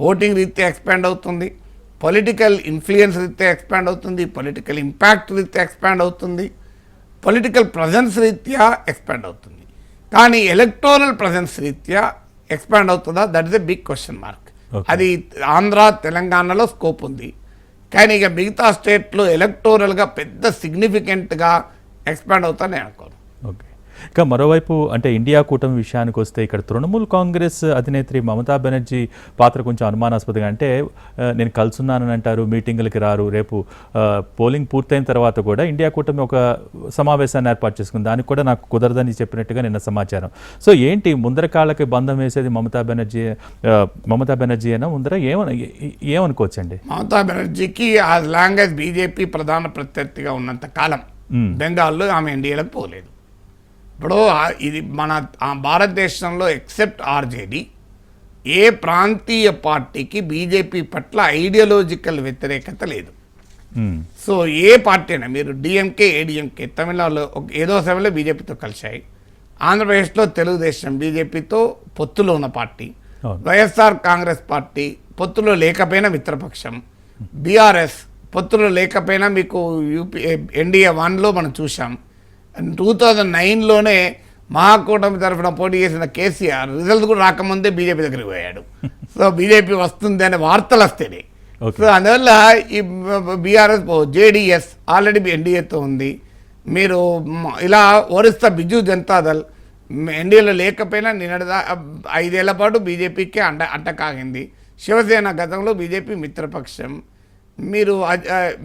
Voting రీత్యా expand అవుతుంది. Political influence రీత్యా ఎక్స్పాండ్ అవుతుంది. పొలిటికల్ ఇంపాక్ట్ రీత్యా ఎక్స్పాండ్ అవుతుంది. పొలిటికల్ ప్రజెన్స్ రీత్యా ఎక్స్పాండ్ అవుతుంది. కానీ ఎలక్టోరల్ ప్రజెన్స్ రీత్యా ఎక్స్పాండ్ అవుతుందా? That is a big question mark. అది ఆంధ్ర తెలంగాణలో స్కోప్ ఉంది. కానీ ఇక మిగతా స్టేట్లో ఎలక్టోరల్గా పెద్ద సిగ్నిఫికెంట్గా ఎక్స్పాండ్ అవుతా నేను అనుకోను. ఓకే ఇక మరోవైపు అంటే ఇండియా కూటమి విషయానికి వస్తే ఇక్కడ తృణమూల్ కాంగ్రెస్ అధినేత్రి మమతా బెనర్జీ పాత్ర కొంచెం అనుమానాస్పదంగా అంటే ఆ, నేను కలుసున్నానని అంటారు మీటింగులకి రారు రేపు ఆ, పోలింగ్ పూర్తయిన తర్వాత కూడా ఇండియా కూటమి ఒక సమావేశాన్ని ఏర్పాటు చేసుకుంది. దానికి కూడా నాకు కుదరదని చెప్పినట్టుగా నిన్న సమాచారం. సో ఏంటి ముందర కాళ్ళకి బంధం వేసేది మమతా బెనర్జీ ఆ, మమతా బెనర్జీ అయినా ముందర ఏమని ఏమనుకోవచ్చండి? మమతా బెనర్జీకి యాజ్ లాంగ్ యాజ్ బీజేపీ ప్రధాన ప్రత్యర్థిగా ఉన్నంత కాలం బెంగాల్లో ఆమె ఎన్డీఏలకు పోలేదు. ఇప్పుడు ఇది మన ఆ భారతదేశంలో ఎక్సెప్ట్ ఆర్జేడీ ఏ ప్రాంతీయ పార్టీకి బీజేపీ పట్ల ఐడియాలజికల్ వ్యతిరేకత లేదు. మ్మ్. సో ఏ పార్టీ అయినా మీరు డిఎంకే ఏడిఎంకే తమిళనాడులో ఏదో సమయంలో బీజేపీతో కలిశాయి. ఆంధ్రప్రదేశ్లో తెలుగుదేశం బీజేపీతో పొత్తులో ఉన్న పార్టీ. వైఎస్ఆర్ కాంగ్రెస్ పార్టీ పొత్తులో లేకపోయినా మిత్రపక్షం. బీఆర్ఎస్ పొత్తులో లేకపోయినా మీకు యూపీ ఎన్డీఏ వన్లో మనం చూసాం టూ థౌజండ్ నైన్లోనే మహాకూటమి తరఫున పోటీ చేసిన కేసీఆర్ రిజల్ట్ కూడా రాకముందే బీజేపీ దగ్గరికి పోయాడు. సో బీజేపీ వస్తుంది అనే వార్తలు Okay. సో అందువల్ల ఈ బీఆర్ఎస్ జేడిఎస్ ఆల్రెడీ ఎన్డీఏతో ఉంది. మీరు ఇలా ఒరిస్తా బిజు జనతాదళ్ ఎన్డీఏలో లేకపోయినా నిన్నటిదా ఐదేళ్ళ పాటు బీజేపీకి అంట అంటకాగింది. శివసేన గతంలో బీజేపీ మిత్రపక్షం. మీరు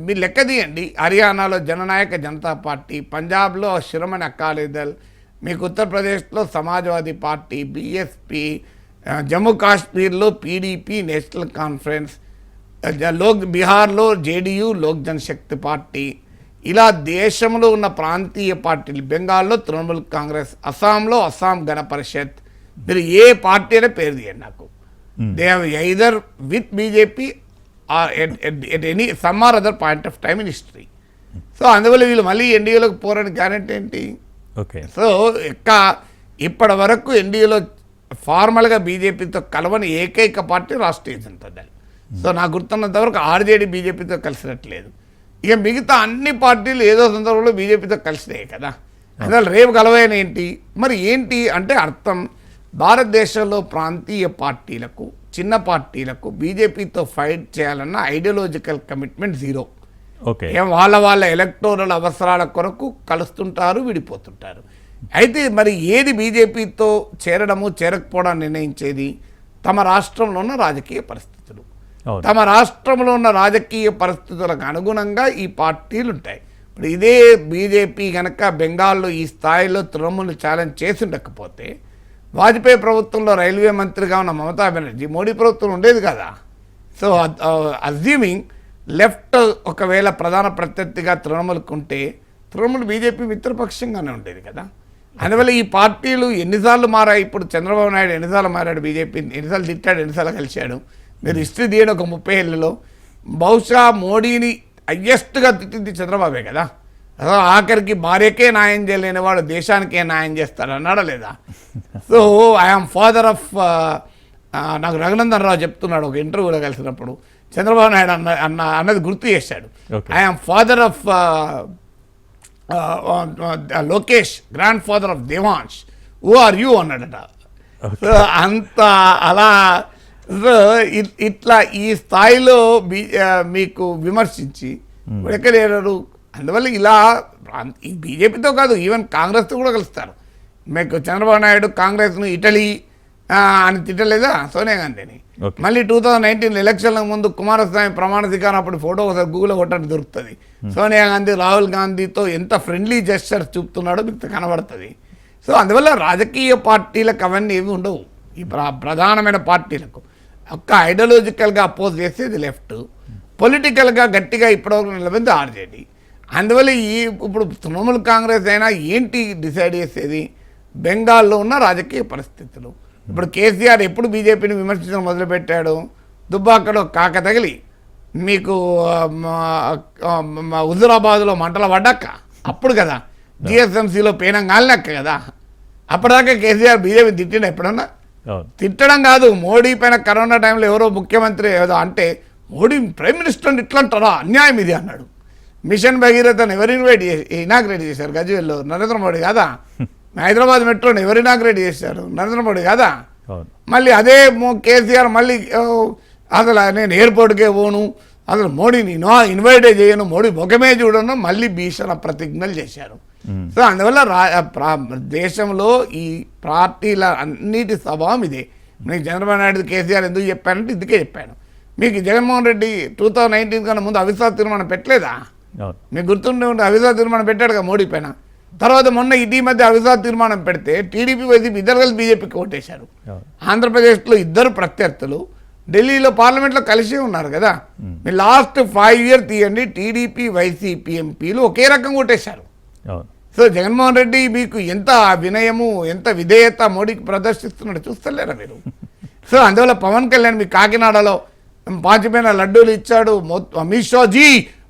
మీరు లెక్క తీయండి. హర్యానాలో జననాయక జనతా పార్టీ పంజాబ్లో శిరోమణి అకాలీదళ్ మీకు ఉత్తరప్రదేశ్లో సమాజ్వాదీ పార్టీ బీఎస్పీ జమ్మూ కాశ్మీర్లో పీడీపీ నేషనల్ కాన్ఫరెన్స్ లోక్ బీహార్లో జేడీయూ లోక్ జనశక్తి పార్టీ. ఇలా దేశంలో ఉన్న ప్రాంతీయ పార్టీలు బెంగాల్లో తృణమూల్ కాంగ్రెస్ అస్సాంలో అస్సాం గణ పరిషత్. మీరు ఏ పార్టీ అయినా పేరు తీయండి నాకు. They have either with BJP or at any some or other point of time in history so అందువల్ల వీళ్ళు మళ్ళీ ఎన్డీఏలోకి పోరని గ్యారెంటీ ఏంటి? ఓకే సో ఇక ఇప్పటి వరకు ఎన్డీఏలో ఫార్మల్గా బీజేపీతో కలవని ఏకైక పార్టీ రాష్ట్రీయ జనతా దళ్ సో నాకు గుర్తున్నంత వరకు ఆర్జేడీ బీజేపీతో కలిసినట్లేదు. ఇక మిగతా అన్ని పార్టీలు ఏదో సందర్భంలో బీజేపీతో కలిసినాయి కదా. అందువల్ల రేపు కలవైన ఏంటి? మరి ఏంటి అంటే అర్థం భారతదేశంలో ప్రాంతీయ పార్టీలకు చిన్న పార్టీలకు బీజేపీతో ఫైట్ చేయాలన్న ఐడియాలజికల్ కమిట్మెంట్ జీరో. ఓకే. వాళ్ళ వాళ్ళ ఎలక్టోరల్ అవసరాల కొరకు కలుస్తుంటారు విడిపోతుంటారు. అయితే మరి ఏది బీజేపీతో చేరడము చేరకపోవడం నిర్ణయించేది? తమ రాష్ట్రంలో ఉన్న రాజకీయ పరిస్థితులు. తమ రాష్ట్రంలో ఉన్న రాజకీయ పరిస్థితులకు అనుగుణంగా ఈ పార్టీలు ఉంటాయి. ఇప్పుడు ఇదే బీజేపీ కనుక బెంగాల్లో ఈ స్థాయిలో తృణమూలు ఛాలెంజ్ చేసి ఉండకపోతే వాజ్పేయి ప్రభుత్వంలో రైల్వే మంత్రిగా ఉన్న మమతా బెనర్జీ మోడీ ప్రభుత్వం ఉండేది కదా. సో అజ్యూమింగ్ లెఫ్ట్ ఒకవేళ ప్రధాన ప్రత్యర్థిగా తృణమూలకు ఉంటే తృణమూల్ బీజేపీ మిత్రపక్షంగానే ఉండేది కదా. అందువల్ల ఈ పార్టీలు ఎన్నిసార్లు మారాయి? ఇప్పుడు చంద్రబాబు నాయుడు ఎన్నిసార్లు మారాడు? బీజేపీ ఎన్నిసార్లు తిట్టాడు? ఎన్నిసార్లు కలిశాడు మీరు హిస్టరీ తీయడం ఒక ముప్పై ఏళ్ళలో బహుశా మోడీని హయ్యెస్ట్గా తిట్టింది చంద్రబాబే కదా. అసలు ఆఖరికి భార్యకే న్యాయం చేయలేని వాడు దేశానికే న్యాయం చేస్తాడు అన్నాడా లేదా? సో ఐఆమ్ ఫాదర్ ఆఫ్ నాకు రఘునందన్ రావు చెప్తున్నాడు ఒక ఇంటర్వ్యూలో కలిసినప్పుడు. చంద్రబాబు నాయుడు అన్న అన్న అన్నది గుర్తు చేశాడు. I am father of Lokesh grandfather of Devansh. Oh are you అన్నాడట. సో అంత అలా సో ఇట్లా ఈ స్థాయిలో మీకు విమర్శించి ఏడారు అందువల్ల ఇలా బీజేపీతో కాదు ఈవెన్ కాంగ్రెస్తో కూడా కలుస్తారు. మీకు చంద్రబాబు నాయుడు కాంగ్రెస్ను ఇటలీ అని తిట్టలేదా? సోనియా గాంధీని. మళ్ళీ టూ థౌజండ్ నైన్టీన్ ఎలక్షన్ల ముందు కుమారస్వామి ప్రమాణ స్వీకారం అప్పుడు ఫోటో ఒకసారి గూగుల్లో కొట్టడానికి దొరుకుతుంది. సోనియా గాంధీ రాహుల్ గాంధీతో ఎంత ఫ్రెండ్లీ జెస్చర్ చూపుతున్నాడో మీకు కనబడుతుంది. సో అందువల్ల రాజకీయ పార్టీలకు అవన్నీ ఏమి ఉండవు. ఈ ప్ర- ప్రధానమైన పార్టీలకు. ఒక్క ఐడియాలజికల్గా అపోజ్ చేసేది లెఫ్ట్ పొలిటికల్గా గట్టిగా ఇప్పటివరకు నిలబడింది ఆర్జేడీ. అందువల్ల ఈ ఇప్పుడు తృణమూల్ కాంగ్రెస్ అయినా ఏంటి డిసైడ్ చేసేది? బెంగాల్లో ఉన్న రాజకీయ పరిస్థితులు. ఇప్పుడు కేసీఆర్ ఎప్పుడు బీజేపీని విమర్శించడం మొదలుపెట్టాడు? దుబ్బాకలో కాక తగిలి మీకు హుజురాబాద్లో మంటలు పడ్డాక అప్పుడు కదా. జిఎస్ఎంసీలో పేనం కాలినాక కదా. అప్పటిదాకా కేసీఆర్ బీజేపీ తిట్టిన ఎప్పుడన్నా? తిట్టడం కాదు. మోడీ పైన కరోనా టైంలో ఎవరో ముఖ్యమంత్రి ఏదో అంటే మోడీ ప్రైమ్ మినిస్టర్ ఇట్లా అంటారా? అన్యాయం ఇది అన్నాడు. మిషన్ భగీరథను ఎవరు ఇన్వైట్ చేసి ఇనాగ్రేట్ చేశారు? గజ్వేల్లో నరేంద్ర మోడీ కాదా? హైదరాబాద్ మెట్రోని ఎవరు ఇనాగ్రేట్ చేశారు? నరేంద్ర మోడీ కాదా? మళ్ళీ అదే కేసీఆర్ మళ్ళీ అసలు నేను ఎయిర్పోర్ట్కే పోను అసలు మోడీని నో ఇన్వైటే చేయను మోడీ ముఖమే చూడను మళ్ళీ భీషణ ప్రతిజ్ఞలు చేశారు. సో అందువల్ల దేశంలో ఈ పార్టీల అన్నిటి స్వభావం ఇదే. మీకు చంద్రబాబు నాయుడు కేసీఆర్ ఎందుకు చెప్పానంటే ఇందుకే చెప్పాను. మీకు Jaganmohan Reddy two thousand nineteen కన్నా ముందు అవిశ్వాస తీర్మానం పెట్టలేదా? మీకు గుర్తుండే ఉంటే అవిశ్వాస తీర్మానం పెట్టాడు కదా మోడీ పైన. తర్వాత మొన్న ఇటీ మధ్య అవిశ్వాస తీర్మానం పెడితే టీడీపీ వైసీపీ ఇద్దరు కలిసి బీజేపీకి ఓటేశారు. ఆంధ్రప్రదేశ్లో ఇద్దరు ప్రత్యర్థులు ఢిల్లీలో పార్లమెంట్లో కలిసి ఉన్నారు కదా. మీరు లాస్ట్ ఫైవ్ ఇయర్ తీయండి టీడీపీ వైసీపీ ఎంపీలు ఒకే రకంగా కొట్టేశారు అవును. సో జగన్మోహన్ రెడ్డి మీకు ఎంత వినయము ఎంత విధేయత మోడీకి ప్రదర్శిస్తున్నాడు చూస్తలేరా మీరు? సో అందువల్ల పవన్ కళ్యాణ్ మీ కాకినాడలో పాచిపోయిన లడ్డూలు ఇచ్చాడు మొ- అమిత్ షా జీ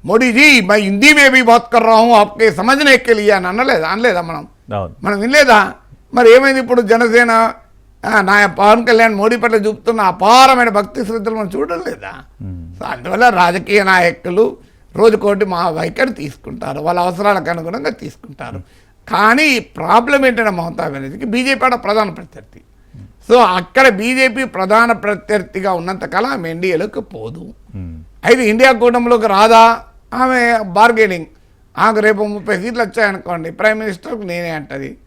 మోడీ జీ మై హిందీ మే బీ బాత్ కర్రా ఆప్కే సమజ్నే కెలియా అని అనలేదా? అనలేదా మనం? మనం వినలేదా? మరి ఏమైంది ఇప్పుడు జనసేన? నా పవన్ కళ్యాణ్ మోడీ పట్ల చూపుతున్న అపారమైన భక్తి శ్రద్ధలు మనం చూడడం లేదా? అందువల్ల రాజకీయ నాయకులు రోజుకోటి మా వైఖరి తీసుకుంటారు వాళ్ళ అవసరాలకు అనుగుణంగా తీసుకుంటారు. కానీ ప్రాబ్లం ఏంటంటే మమతా బెనర్జీకి బీజేపీ ఆడ ప్రధాన ప్రత్యర్థి. సో అక్కడ బీజేపీ ప్రధాన ప్రత్యర్థిగా ఉన్నంతకాలం ఆమె ఎన్డీఏలోకి పోదు. అయితే ఇండియా కూటమిలోకి రాదా? ఆమె బార్గెనింగ్ ఆమెకు రేపు ముప్పై సీట్లు వచ్చాయనుకోండి ప్రైమ్ మినిస్టర్కి నేనే అంటది.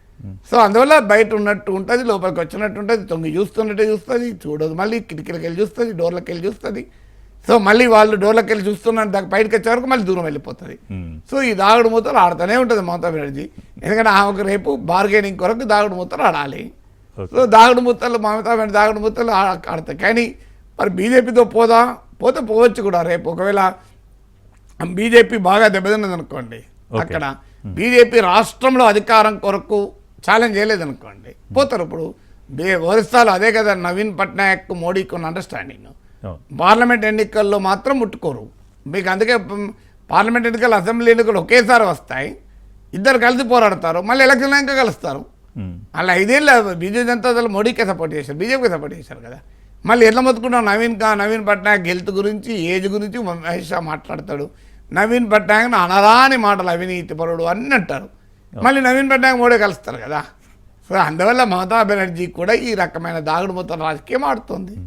సో అందువల్ల బయట ఉన్నట్టు ఉంటుంది లోపలికి వచ్చినట్టు ఉంటుంది తొంగి చూస్తున్నట్టే చూస్తుంది చూడదు మళ్ళీ కిటికీలకి వెళ్ళి చూస్తుంది డోర్లకి వెళ్ళి చూస్తుంది. సో మళ్ళీ వాళ్ళు డోర్లకి వెళ్ళి చూస్తున్నారు దాకా బయటకు వచ్చే వరకు మళ్ళీ దూరం వెళ్ళిపోతుంది. ఉమ్. సో ఈ దాగుడు మూతలు ఆడుతూనే ఉంటుంది మమతా బెనర్జీ. ఎందుకంటే ఆమెకు రేపు బార్గెనింగ్ కొరకు దాగుడు మూతలు ఆడాలి. సో దాగుడు ముత్తలు మమతా బెనర్జీ దాగుడు ముత్తలు ఆ- ఆడతాయి. కానీ మరి బీజేపీతో పోదా? పోతే పోవచ్చు కూడా రేపు. ఒకవేళ బీజేపీ బాగా దెబ్బతిన్నది అనుకోండి. అక్కడ బీజేపీ రాష్ట్రంలో అధికారం కొరకు ఛాలెంజ్ చేయలేదనుకోండి పోతారు ఇప్పుడు. ఒరిస్సాలో అదే కదా నవీన్ పట్నాయక్ మోడీకి ఉన్న అండర్స్టాండింగ్ పార్లమెంట్ ఎన్నికల్లో మాత్రం ముట్టుకోరు. మీకు అందుకే పార్లమెంట్ ఎన్నికలు అసెంబ్లీ ఎన్నికలు ఒకేసారి వస్తాయి. ఇద్దరు కలిసి పోరాడతారు మళ్ళీ ఎలక్షన్ ఇంకా కలుస్తారు. అలా ఐదేళ్ళు బీజేపీ జనతా దళ మోడీకే సపోర్ట్ చేశారు బీజేపీకి సపోర్ట్ చేశారు కదా. మళ్ళీ ఎట్లా మొత్తుకున్నాం నవీన్ కా నవీన్ పట్నాయక్ హెల్త్ గురించి ఏజ్ గురించి మహేష్ షా మాట్లాడతాడు. నవీన్ పట్నాయక్ అనరాని మాటలు అవినీతి పరుడు అన్నీ అంటారు. మళ్ళీ నవీన్ పట్నాయక్ మోడీ కలుస్తారు కదా. సో అందువల్ల మమతా బెనర్జీ కూడా ఈ రకమైన దాగుడు మొత్తం రాజకీయం ఆడుతుంది.